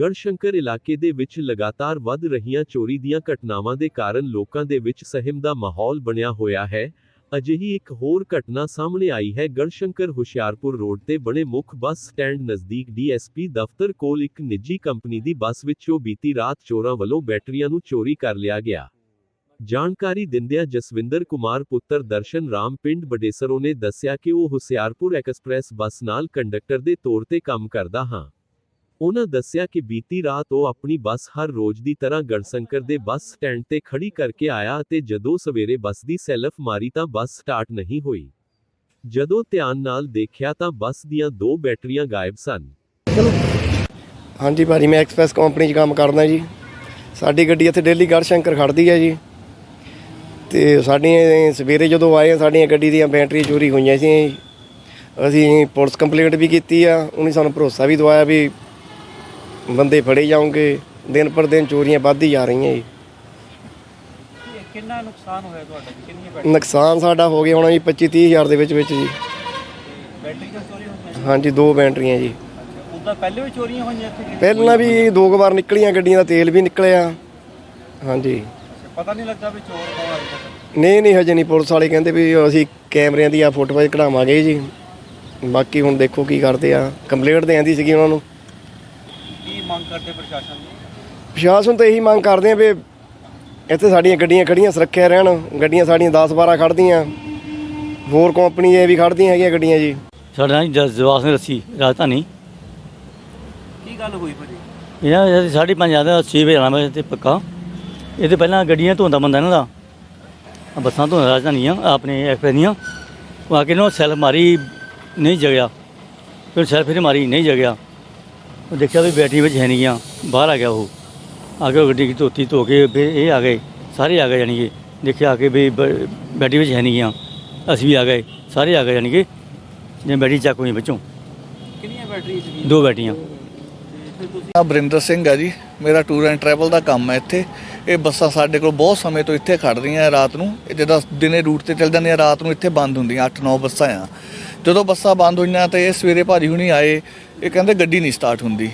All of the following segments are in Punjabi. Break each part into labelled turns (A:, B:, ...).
A: ਗੜਸ਼ੰਕਰ ਇਲਾਕੇ ਦੇ ਵਿੱਚ ਲਗਾਤਾਰ ਵੱਧ ਰਹੀਆਂ ਚੋਰੀ ਦੀਆਂ ਘਟਨਾਵਾਂ ਦੇ ਕਾਰਨ ਲੋਕਾਂ ਦੇ ਵਿੱਚ ਸਹਿਮ ਦਾ ਮਾਹੌਲ ਬਣਿਆ ਹੋਇਆ ਹੈ। ਅਜਿਹੀ ਇੱਕ ਹੋਰ ਘਟਨਾ ਸਾਹਮਣੇ ਆਈ ਹੈ। ਗੜਸ਼ੰਕਰ ਹੁਸ਼ਿਆਰਪੁਰ ਰੋਡ ਤੇ ਬਣੇ ਮੁੱਖ ਬੱਸ ਸਟੈਂਡ ਨਜ਼ਦੀਕ ਡੀਐਸਪੀ ਦਫ਼ਤਰ ਕੋਲ ਇੱਕ ਨਿੱਜੀ ਕੰਪਨੀ ਦੀ ਬੱਸ ਵਿੱਚੋਂ ਬੀਤੀ ਰਾਤ ਚੋਰਾਂ ਵੱਲੋਂ ਬੈਟਰੀਆਂ ਨੂੰ ਚੋਰੀ ਕਰ ਲਿਆ ਗਿਆ। ਜਾਣਕਾਰੀ ਦਿੰਦਿਆਂ ਜਸਵਿੰਦਰ ਕੁਮਾਰ ਪੁੱਤਰ ਦਰਸ਼ਨ ਰਾਮ ਪਿੰਡ ਬਡੇਸਰੋਂ ਨੇ ਦੱਸਿਆ ਕਿ ਉਹ ਹੁਸ਼ਿਆਰਪੁਰ ਐਕਸਪ੍ਰੈਸ ਬੱਸ ਨਾਲ ਕੰਡਕਟਰ ਦੇ ਤੌਰ ਤੇ ਕੰਮ ਕਰਦਾ ਹਾਂ। ਉਹਨਾਂ ਦੱਸਿਆ ਕਿ ਬੀਤੀ ਰਾਤ ਉਹ ਆਪਣੀ ਬੱਸ ਹਰ ਰੋਜ਼ ਦੀ ਤਰ੍ਹਾਂ ਗੜਸ਼ੰਕਰ ਦੇ ਬੱਸ ਸਟੈਂਡ ਤੇ ਖੜੀ ਕਰਕੇ ਆਇਆ ਅਤੇ ਜਦੋਂ ਸਵੇਰੇ ਬੱਸ ਦੀ ਸੈਲਫ ਮਾਰੀ ਤਾਂ ਬੱਸ ਸਟਾਰਟ ਨਹੀਂ ਹੋਈ। ਜਦੋਂ ਧਿਆਨ ਨਾਲ ਦੇਖਿਆ ਤਾਂ ਬੱਸ ਦੀਆਂ ਦੋ ਬੈਟਰੀਆਂ ਗਾਇਬ ਸਨ।
B: ਹਾਂਜੀ ਭਾਜੀ, ਮੈਂ ਐਕਸਪ੍ਰੈਸ ਕੰਪਨੀ 'ਚ ਕੰਮ ਕਰਦਾ ਜੀ। ਸਾਡੀ ਗੱਡੀ ਇੱਥੇ ਡੇਲੀ ਗੜਸ਼ੰਕਰ ਖੜਦੀ ਹੈ ਜੀ। ਤੇ ਸਾਡੀਆਂ ਸਵੇਰੇ ਜਦੋਂ ਆਏ ਸਾਡੀਆਂ ਗੱਡੀ ਦੀਆਂ ਬੈਟਰੀਆਂ ਚੋਰੀ ਹੋਈਆਂ ਸੀ। ਅਸੀਂ ਪੁਲਿਸ ਕੰਪਲੇਂਟ ਵੀ ਕੀਤੀ ਆ, ਉਹਨੇ ਸਾਨੂੰ ਭਰੋਸਾ ਵੀ ਦਵਾਇਆ ਵੀ ਬੰਦੇ ਫੜੇ ਜਾਓਗੇ ਦਿਨ ਪਰ ਦਿਨ ਚੋਰੀਆਂ ਵੱਧਦੀ ਜਾ ਰਹੀਆਂ ਜੀ।
C: ਕਿੰਨਾ ਨੁਕਸਾਨ ਹੋਇਆ ਤੁਹਾਡਾ ਜੀ? ਕਿੰਨੀਆਂ ਬੈਟਰੀ
B: ਨੁਕਸਾਨ ਸਾਡਾ ਹੋ ਗਿਆ ਹੋਣਾ ਜੀ 25 30 ਹਜ਼ਾਰ ਦੇ ਵਿੱਚ ਵਿੱਚ ਜੀ
C: ਚੋਰੀ?
B: ਹਾਂਜੀ ਦੋ ਬੈਟਰੀਆਂ ਜੀ।
C: ਉਦਾਂ ਪਹਿਲੇ ਵੀ ਚੋਰੀਆਂ ਹੋਈਆਂ ਇੱਥੇ ਕਿ
B: ਪਹਿਲਾਂ ਵੀ ਦੋ ਕੁ ਵਾਰ ਨਿਕਲੀਆਂ ਗੱਡੀਆਂ ਦਾ ਤੇਲ ਵੀ ਨਿਕਲਿਆ। ਹਾਂਜੀ।
C: ਪਤਾ ਨਹੀਂ ਲੱਗਾ ਵੀ ਚੋਰ ਕੌਣ
B: ਨਹੀਂ ਨਹੀਂ ਹਜੇ ਨਹੀਂ ਪੁਲਿਸ ਵਾਲੇ ਕਹਿੰਦੇ ਵੀ ਅਸੀਂ ਕੈਮਰਿਆਂ ਦੀ ਆ ਫੋਟੋਆਂ ਕਢਾਵਾਂਗੇ ਜੀ। ਬਾਕੀ ਹੁਣ ਦੇਖੋ ਕੀ ਕਰਦੇ ਆ। ਕੰਪਲੇਂਟ ਦੇ ਆਂਦੀ ਸੀਗੀ ਉਹਨਾਂ ਨੂੰ।
C: ਕੀ ਮੰਗ ਕਰਦੇ ਪ੍ਰਸ਼ਾਸਨ ਨੂੰ?
B: ਪ੍ਰਸ਼ਾਸਨ ਤੋਂ ਇਹੀ ਮੰਗ ਕਰਦੇ ਆ ਵੀ ਇੱਥੇ ਸਾਡੀਆਂ ਗੱਡੀਆਂ ਖੜੀਆਂ ਸੁਰੱਖਿਆ ਰਹਿਣ। ਗੱਡੀਆਂ ਸਾਡੀਆਂ 10 12 ਖੜਦੀਆਂ ਹੋਰ ਕੰਪਨੀ ਇਹ ਵੀ ਖੜਦੀਆਂ ਹੈਗੀਆਂ ਗੱਡੀਆਂ ਜੀ।
D: ਸਾਡਾ ਨਾਮ ਜ- ਜਵਾਸ ਨੇ ਰੱਸੀ ਰਾਜਧਾਨੀ।
C: ਕੀ ਗੱਲ ਹੋਈ ਭਾਜੀ?
D: ਇਹਨਾਂ ਦੇ ਸਾਢੇ ਪੰਜ ਆਉਂਦਾ 6 ਵਜੇ ਆਣਾ ਮੈਂ ਤੇ ਪੱਕਾ। ਇਹ ਤੇ ਪਹਿਲਾਂ ਗੱਡੀਆਂ ਧੋਂਦਾ ਬੰਦਾ ਇਹਨਾਂ ਦਾ। ਆਹ ਬੱਸਾਂ ਧੋਂਦਾ ਰਾਜਧਾਨੀਆਂ ਆਪਣੇ ਐਕਸਪ੍ਰੈਸ ਦੀਆਂ। ਉਹ ਆ ਕੇ ਨਾ ਸੈਲਫ ਮਾਰੀ ਨਹੀਂ ਜਗਿਆ। ਫਿਰ ਸੈਲਫ ਫਿਰ ਮਾਰੀ ਨਹੀਂ ਜਗਿਆ। ਉਹ ਦੇਖਿਆ ਵੀ ਬੈਟਰੀ ਵਿੱਚ ਹੈ ਨਹੀਂ ਗਿਆ ਬਾਹਰ ਆ ਗਿਆ ਉਹ। ਆ ਕੇ ਉਹ ਗੱਡੀ ਦੀ ਧੋਤੀ ਧੋ ਕੇ ਫਿਰ ਇਹ ਆ ਗਏ ਸਾਰੇ ਆ ਗਏ ਜਾਣੀ ਕਿ। ਦੇਖਿਆ ਆ ਕੇ ਵੀ ਬ- ਬੈਟਰੀ ਵਿੱਚ ਹੈ ਨਹੀਂ ਗਿਆ ਅਸੀਂ ਵੀ ਆ ਗਏ ਸਾਰੇ ਆ ਗਏ ਜਾਣੀ ਕਿ। ਜੇ ਬੈਟਰੀ ਚੱਕ ਹੋਈ ਵਿੱਚੋਂ।
C: ਕਿੰਨੀਆਂ ਬੈਟਰੀ ਸੀ
D: ਦੋ ਬੈਟਰੀਆਂ।
C: ਫਿਰ ਤੁਸੀਂ
E: ਨਾਮ ਬਰਿੰਦਰ ਸਿੰਘ ਹੈ ਜੀ ਮੇਰਾ ਟੂਰ ਐਂਡ ਟਰੈਵਲ ਦਾ ਕੰਮ ਹੈ ਇੱਥੇ। ਇਹ ਬੱਸਾਂ ਸਾਡੇ ਕੋਲ ਬਹੁਤ ਸਮੇਂ ਤੋਂ ਇੱਥੇ ਖੜਦੀਆਂ ਰਾਤ ਨੂੰ। ਇਹ ਜਦੋਂ ਦਿਨੇ ਰੂਟ ਤੇ ਚੱਲ ਜਾਂਦੀਆਂ ਰਾਤ ਨੂੰ ਇੱਥੇ ਬੰਦ ਹੁੰਦੀਆਂ 8-9 ਬੱਸਾਂ ਆ। ਜਦੋਂ ਬੱਸਾਂ ਬੰਦ ਹੋਈਆਂ ਤੇ ਇਹ ਸਵੇਰੇ ਭਾਜੀ ਹੁਣੀ ਆਏ ਇਹ ਕਹਿੰਦੇ ਗੱਡੀ ਨਹੀਂ ਸਟਾਰਟ ਹੁੰਦੀ।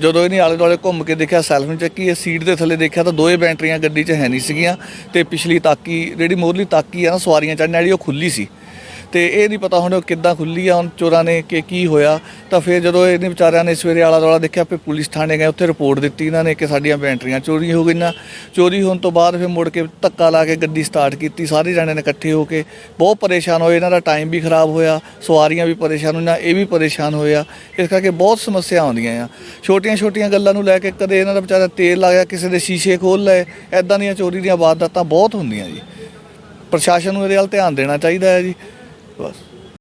E: ਜਦੋਂ ਇਹਨੇ ਆਲੇ ਦੁਆਲੇ ਘੁੰਮ ਕੇ ਦੇਖਿਆ ਸੈਲਫ ਨੂੰ ਚੱਕੀ, ਇਹ ਸੀਟ ਦੇ ਥੱਲੇ ਦੇਖਿਆ ਤਾਂ ਦੋਏ ਬੈਟਰੀਆਂ ਗੱਡੀ 'ਚ ਹੈ ਨਹੀਂ ਸੀਗੀਆਂ ਤੇ ਪਿਛਲੀ ਤਾਕੀ, ਜਿਹੜੀ ਮੋਰਲੀ ਤਾਕੀ ਆ ਨਾ ਸਵਾਰੀਆਂ ਚੜ੍ਹਨ ਵਾਲੀ, ਉਹ ਖੁੱਲੀ ਸੀ। ਤੇ ਇਹ ਨਹੀਂ ਪਤਾ ਹੁਣ ਉਹ ਕਿੱਦਾਂ ਖੁੱਲੀ ਆ, ਹੁਣ ਚੋਰਾਂ ਨੇ ਕਿ ਕੀ ਹੋਇਆ। ਤਾਂ ਫਿਰ ਜਦੋਂ ਇਹਨੇ ਵਿਚਾਰਿਆਂ ਨੇ ਸਵੇਰੇ ਆਲਾ ਦੁਆਲਾ ਦੇਖਿਆ ਫਿਰ ਪੁਲਿਸ ਥਾਣੇ ਗਏ, ਉੱਥੇ ਰਿਪੋਰਟ ਦਿੱਤੀ ਇਹਨਾਂ ਨੇ ਕਿ ਸਾਡੀਆਂ ਬੈਟਰੀਆਂ ਚੋਰੀ ਹੋ ਗਈਆਂ। ਚੋਰੀ ਹੋਣ ਤੋਂ ਬਾਅਦ ਫਿਰ ਮੁੜ ਕੇ ਧੱਕਾ ਲਾ ਕੇ ਗੱਡੀ ਸਟਾਰਟ ਕੀਤੀ, ਸਾਰੇ ਜਣੇ ਨੇ ਇਕੱਠੇ ਹੋ ਕੇ। ਬਹੁਤ ਪਰੇਸ਼ਾਨ ਹੋਏ, ਇਹਨਾਂ ਦਾ ਟਾਈਮ ਵੀ ਖਰਾਬ ਹੋਇਆ, ਸਵਾਰੀਆਂ ਵੀ ਪਰੇਸ਼ਾਨ ਹੋਈਆਂ, ਇਹ ਵੀ ਪਰੇਸ਼ਾਨ ਹੋਇਆ। ਇਸ ਕਰਕੇ ਬਹੁਤ ਸਮੱਸਿਆ ਆਉਂਦੀਆਂ ਆ। ਛੋਟੀਆਂ ਛੋਟੀਆਂ ਗੱਲਾਂ ਨੂੰ ਲੈ ਕੇ ਕਦੇ ਇਹਨਾਂ ਦਾ ਵਿਚਾਰਾ ਤੇਲ ਲਾਇਆ, ਕਿਸੇ ਦੇ ਸ਼ੀਸ਼ੇ ਖੋਲ ਲਏ ਐਦਾਂ ਦੀਆਂ ਚੋਰੀ ਦੀਆਂ ਵਾਰਦਾਤਾਂ ਬਹੁਤ ਹੁੰਦੀਆਂ ਜੀ। ਪ੍ਰਸ਼ਾਸਨ ਨੂੰ ਇਹਦੇ ਵੱਲ ਧਿਆਨ ਦੇਣਾ ਚਾਹੀਦਾ ਹੈ ਜੀ। ਬਸ